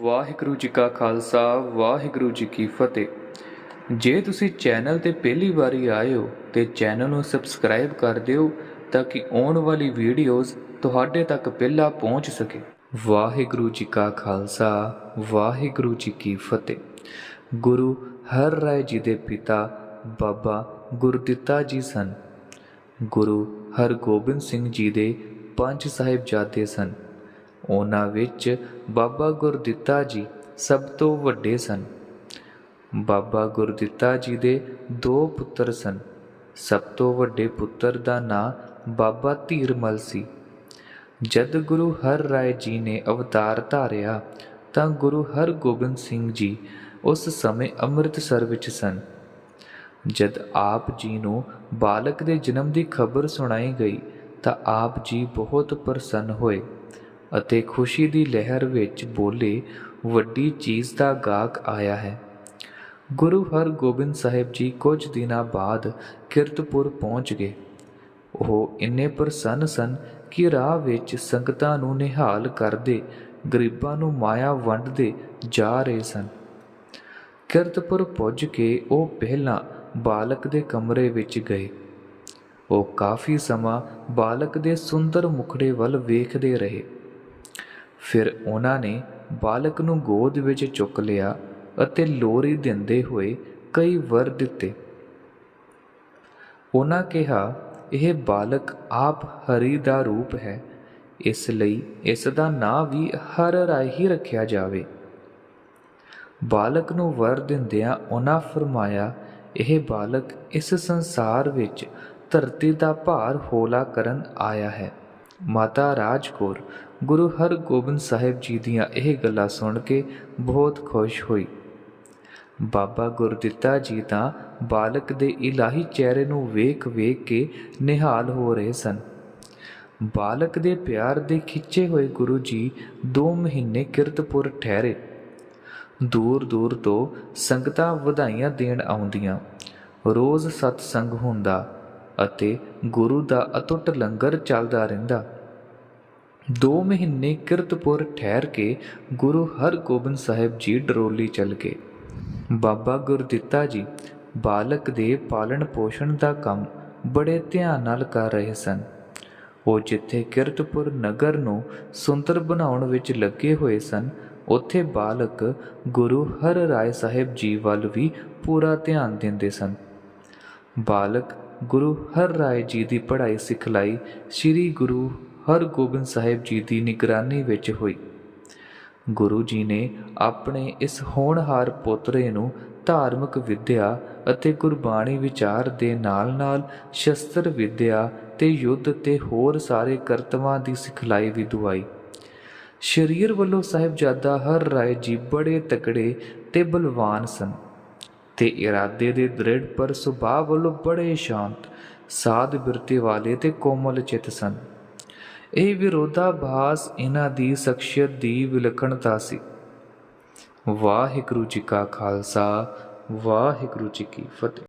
ਵਾਹਿਗੁਰੂ ਜੀ ਕਾ ਖਾਲਸਾ, ਵਾਹਿਗੁਰੂ ਜੀ ਕੀ ਫਤਿਹ। ਜੇ ਤੁਸੀਂ ਚੈਨਲ ਤੇ ਪਹਿਲੀ ਵਾਰੀ ਆਏ ਹੋ ਤੇ ਚੈਨਲ ਨੂੰ ਸਬਸਕ੍ਰਾਈਬ ਕਰ ਦਿਓ ਤਾਂ ਕਿ ਆਉਣ ਵਾਲੀ ਵੀਡੀਓਜ਼ ਤੁਹਾਡੇ ਤੱਕ ਪਹਿਲਾਂ ਪਹੁੰਚ ਸਕੇ। ਵਾਹਿਗੁਰੂ ਜੀ ਕਾ ਖਾਲਸਾ, ਵਾਹਿਗੁਰੂ ਜੀ ਕੀ ਫਤਿਹ। ਗੁਰੂ ਹਰ ਰਾਏ ਜੀ ਦੇ ਪਿਤਾ ਬਾਬਾ ਗੁਰਦਿੱਤਾ ਜੀ ਸਨ। ਗੁਰੂ ਹਰਗੋਬਿੰਦ ਸਿੰਘ ਜੀ ਦੇ ਪੰਜ ਸਾਹਿਬਜ਼ਾਦੇ ਸਨ। ਉਹਨਾਂ ਵਿੱਚ ਬਾਬਾ ਗੁਰਦਿੱਤਾ ਜੀ ਸਭ ਤੋਂ ਵੱਡੇ ਸਨ। ਬਾਬਾ ਗੁਰਦਿੱਤਾ ਜੀ ਦੇ ਦੋ ਪੁੱਤਰ ਸਨ। ਸਭ ਤੋਂ ਵੱਡੇ ਪੁੱਤਰ ਦਾ ਨਾਂ ਬਾਬਾ ਧੀਰਮਲ ਸੀ। ਜਦ ਗੁਰੂ ਹਰ ਰਾਏ ਜੀ ਨੇ ਅਵਤਾਰ ਧਾਰਿਆ, ਤਾਂ ਗੁਰੂ ਹਰਗੋਬਿੰਦ ਸਿੰਘ ਜੀ ਉਸ ਸਮੇਂ ਅੰਮ੍ਰਿਤਸਰ ਵਿੱਚ ਸਨ। ਜਦ ਆਪ ਜੀ ਨੂੰ ਬਾਲਕ ਦੇ ਜਨਮ ਦੀ ਖਬਰ ਸੁਣਾਈ ਗਈ, ਤਾਂ ਆਪ ਜੀ ਬਹੁਤ ਪ੍ਰਸੰਨ ਹੋਏ। ਅਤੇ ਖੁਸ਼ੀ ਦੀ ਲਹਿਰ ਵਿੱਚ ਬੋਲੇ ਵੱਡੀ ਚੀਜ਼ ਦਾ ਗਾਹਕ ਆਇਆ ਹੈ। ਗੁਰੂ ਹਰਗੋਬਿੰਦ ਸਾਹਿਬ ਜੀ ਕੁਝ ਦਿਨਾਂ ਬਾਅਦ ਕਿਰਤਪੁਰ ਪਹੁੰਚ ਗਏ। ਉਹ ਇੰਨੇ ਪ੍ਰਸੰਨ ਸਨ ਕਿ ਰਾਹ ਵਿੱਚ ਸੰਗਤਾਂ ਨੂੰ ਨਿਹਾਲ ਕਰਦੇ ਗਰੀਬਾਂ ਨੂੰ ਮਾਇਆ ਵੰਡਦੇ ਜਾ ਰਹੇ ਸਨ। ਕਿਰਤਪੁਰ ਪੁੱਜ ਕੇ ਉਹ ਪਹਿਲਾਂ ਬਾਲਕ ਦੇ ਕਮਰੇ ਵਿੱਚ ਗਏ। ਉਹ ਕਾਫੀ ਸਮਾਂ ਬਾਲਕ ਦੇ ਸੁੰਦਰ ਮੁਖੜੇ ਵੱਲ ਵੇਖਦੇ ਰਹੇ। ਫਿਰ ਉਹਨਾਂ ਨੇ ਬਾਲਕ ਨੂੰ ਗੋਦ ਵਿੱਚ ਚੁੱਕ ਲਿਆ ਅਤੇ ਲੋਰੀ ਦਿੰਦੇ ਹੋਏ ਕਈ ਵਰ ਦਿੱਤੇ। ਉਹਨਾਂ ਕਿਹਾ, ਇਹ ਬਾਲਕ ਆਪ ਹਰੀ ਦਾ ਰੂਪ ਹੈ। ਇਸ ਲਈ ਇਸ ਦਾ ਨਾਂ ਵੀ ਹਰ ਰਾਏ ਰੱਖਿਆ ਜਾਵੇ। ਬਾਲਕ ਨੂੰ ਵਰ ਦਿੰਦਿਆਂ ਉਹਨਾਂ ਫਰਮਾਇਆ, ਇਹ ਬਾਲਕ ਇਸ ਸੰਸਾਰ ਵਿੱਚ ਧਰਤੀ ਦਾ ਭਾਰ ਹੋਲਾ ਕਰਨ ਆਇਆ ਹੈ। ਮਾਤਾ ਰਾਜ ਕੌਰ, ਗੁਰੂ ਹਰਗੋਬਿੰਦ ਸਾਹਿਬ ਜੀ ਦੀਆਂ ਇਹ ਗੱਲਾਂ ਸੁਣ ਕੇ ਬਹੁਤ ਖੁਸ਼ ਹੋਈ। ਬਾਬਾ ਗੁਰਦਿੱਤਾ ਜੀ ਤਾਂ ਬਾਲਕ ਦੇ ਇਲਾਹੀ ਚਿਹਰੇ ਨੂੰ ਵੇਖ-ਵੇਖ ਕੇ ਨਿਹਾਲ ਹੋ ਰਹੇ ਸਨ। ਬਾਲਕ ਦੇ ਪਿਆਰ ਦੇ ਖਿੱਚੇ ਹੋਏ ਗੁਰੂ ਜੀ 2 ਮਹੀਨੇ ਕਿਰਤਪੁਰ ਠਹਿਰੇ। ਦੂਰ ਦੂਰ ਤੋਂ ਸੰਗਤਾਂ ਵਧਾਈਆਂ ਦੇਣ ਆਉਂਦੀਆਂ। ਰੋਜ਼ ਸਤਸੰਗ ਹੁੰਦਾ ਅਤੇ ਗੁਰੂ ਦਾ ਅਟੁੱਟ ਲੰਗਰ ਚੱਲਦਾ ਰਹਿੰਦਾ। ਦੋ ਮਹੀਨੇ ਕਿਰਤਪੁਰ ਠਹਿਰ ਕੇ ਗੁਰੂ ਹਰਗੋਬਿੰਦ ਸਾਹਿਬ ਜੀ ਡਰੋਲੀ ਚੱਲ ਗਏ। ਬਾਬਾ ਗੁਰਦਿੱਤਾ ਜੀ ਬਾਲਕ ਦੇ ਪਾਲਣ ਪੋਸ਼ਣ ਦਾ ਕੰਮ ਬੜੇ ਧਿਆਨ ਨਾਲ ਕਰ ਰਹੇ ਸਨ। ਉਹ ਜਿੱਥੇ ਕਿਰਤਪੁਰ ਨਗਰ ਨੂੰ ਸੁੰਦਰ ਬਣਾਉਣ ਵਿੱਚ ਲੱਗੇ ਹੋਏ ਸਨ, ਉੱਥੇ ਬਾਲਕ ਗੁਰੂ ਹਰ ਰਾਏ ਸਾਹਿਬ ਜੀ ਵੱਲ ਵੀ ਪੂਰਾ ਧਿਆਨ ਦਿੰਦੇ ਸਨ। ਬਾਲਕ ਗੁਰੂ ਹਰ ਰਾਏ ਜੀ ਦੀ ਪੜ੍ਹਾਈ ਸਿਖਲਾਈ ਸ੍ਰੀ ਗੁਰੂ ਹਰਗੋਬਿੰਦ ਸਾਹਿਬ ਜੀ ਦੀ ਨਿਗਰਾਨੀ ਵਿੱਚ ਹੋਈ। ਗੁਰੂ ਜੀ ਨੇ ਆਪਣੇ ਇਸ ਹੋਣਹਾਰ ਪੋਤਰੇ ਨੂੰ ਧਾਰਮਿਕ ਵਿੱਦਿਆ ਅਤੇ ਗੁਰਬਾਣੀ ਵਿਚਾਰ ਦੇ ਨਾਲ-ਨਾਲ ਸ਼ਸਤਰ ਵਿੱਦਿਆ ਤੇ ਯੁੱਧ ਤੇ ਹੋਰ ਸਾਰੇ ਕਰਤਵਾਂ ਦੀ ਸਿਖਲਾਈ ਵੀ ਦਵਾਈ। ਸ਼ਰੀਰ ਵੱਲੋਂ ਸਾਹਿਬਜ਼ਾਦਾ ਹਰ ਰਾਏ ਜੀ ਬੜੇ ਤਕੜੇ ਤੇ ਬਲਵਾਨ ਸਨ ਤੇ ਇਰਾਦੇ ਦੇ ਦ੍ਰਿੜ ਪਰ ਸੁਭਾਅ ਵੱਲੋਂ ਬੜੇ ਸ਼ਾਂਤ, ਸਾਧ ਬਿਰਤੀ ਵਾਲੇ ਤੇ ਕੋਮਲ ਚਿਤ ਸਨ। ਇਹ ਵਿਰੋਧਾਭਾਸ ਇਹਨਾਂ ਦੀ ਸ਼ਖਸੀਅਤ ਦੀ ਵਿਲੱਖਣਤਾ ਸੀ। ਵਾਹਿਗੁਰੂ ਜੀ ਕਾ ਖਾਲਸਾ, ਵਾਹਿਗੁਰੂ ਜੀ ਕੀ ਫਤਿਹ।